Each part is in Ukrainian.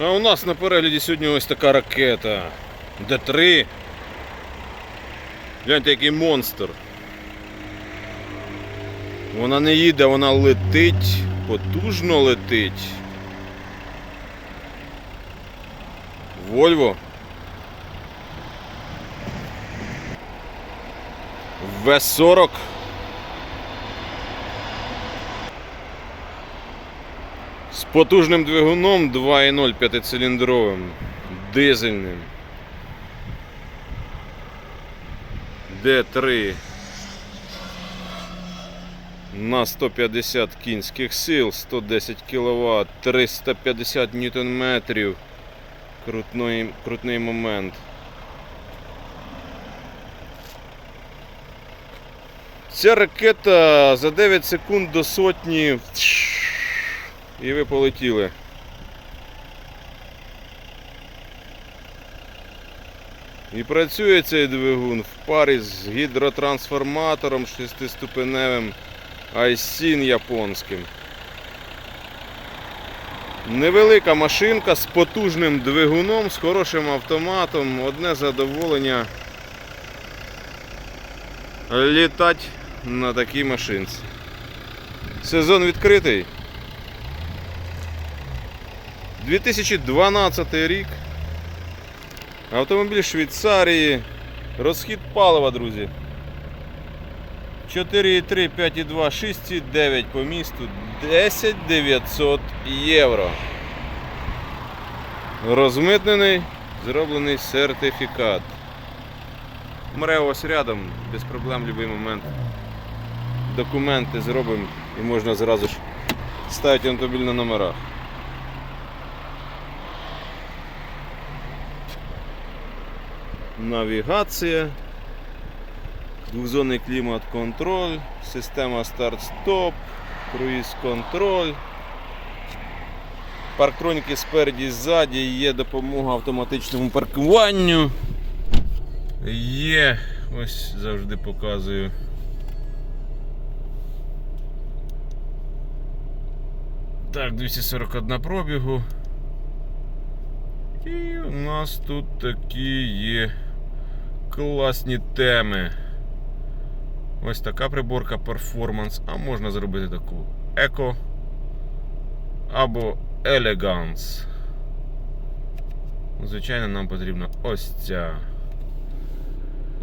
А у нас на перегляді сьогодні ось така ракета. Д3. Гляньте, який монстр. Вона не їде, вона летить, потужно летить. Вольво. В40. З потужним двигуном 2.0 п'ятициліндровим, дизельним. Д3 на 150 кінських сил, 110 кВт, 350 Нм. Крутний, крутний момент. Ця ракета за 9 секунд до сотні і ви полетіли. І працює цей двигун в парі з гідротрансформатором шестиступеневим Айсін японським. Невелика машинка з потужним двигуном, з хорошим автоматом, одне задоволення літати на такій машинці. Сезон відкритий. 2012 рік. Автомобіль Швейцарії. Розхід палива, друзі. 4,3, 5,2, 6,9 по місту. 10 900 євро. Розмитнений, зроблений сертифікат. Мре ось рядом, без проблем в будь-який момент. Документи зробимо і можна зразу ж ставити автомобіль на номерах. Навігація, двохзонний клімат-контроль, система старт-стоп, круїз-контроль. Парктроніки спереді ззаді, є допомога автоматичному паркуванню. Є, ось завжди показую. Так, 241 пробігу. І у нас тут такі є класні теми. Ось така приборка перформанс, а можна зробити таку еко або елеганс. Звичайно, нам потрібна ось ця.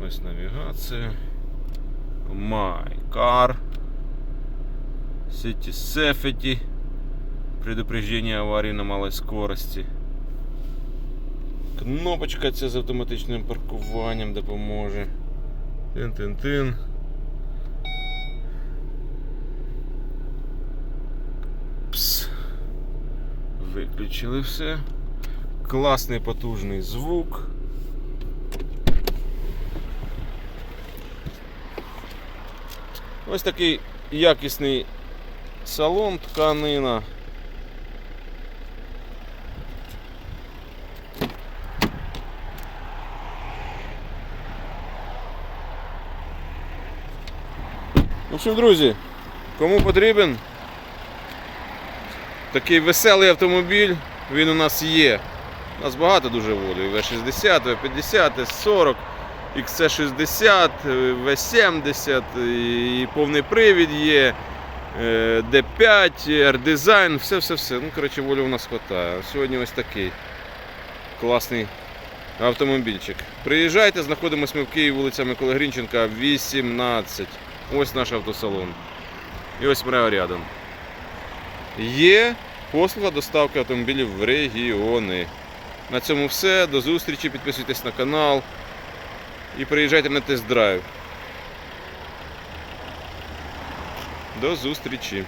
Ось навігація. My car. City Safety. Предупреждение аварии на малой скорости. Кнопочка ця з автоматичним паркуванням допоможе. Тин-тин-тин. Пс. Виключили все. Класний потужний звук. Ось такий якісний салон, тканина. В общем, друзі, кому потрібен такий веселий автомобіль, він у нас є. У нас багато дуже волів. В60, В50, С40, XC60, В70, і повний привід є, е, D5, R-Design, все-все-все. Ну, коротше, волі у нас вистачає. Сьогодні ось такий класний автомобільчик. Приїжджайте, знаходимося ми в Києві, вулиця Миколи Грінченка, 18. Ось наш автосалон. І ось ми рядом. Є послуга доставки автомобілів в регіони. На цьому все. До зустрічі. Підписуйтесь на канал і приїжджайте на тест-драйв. До зустрічі.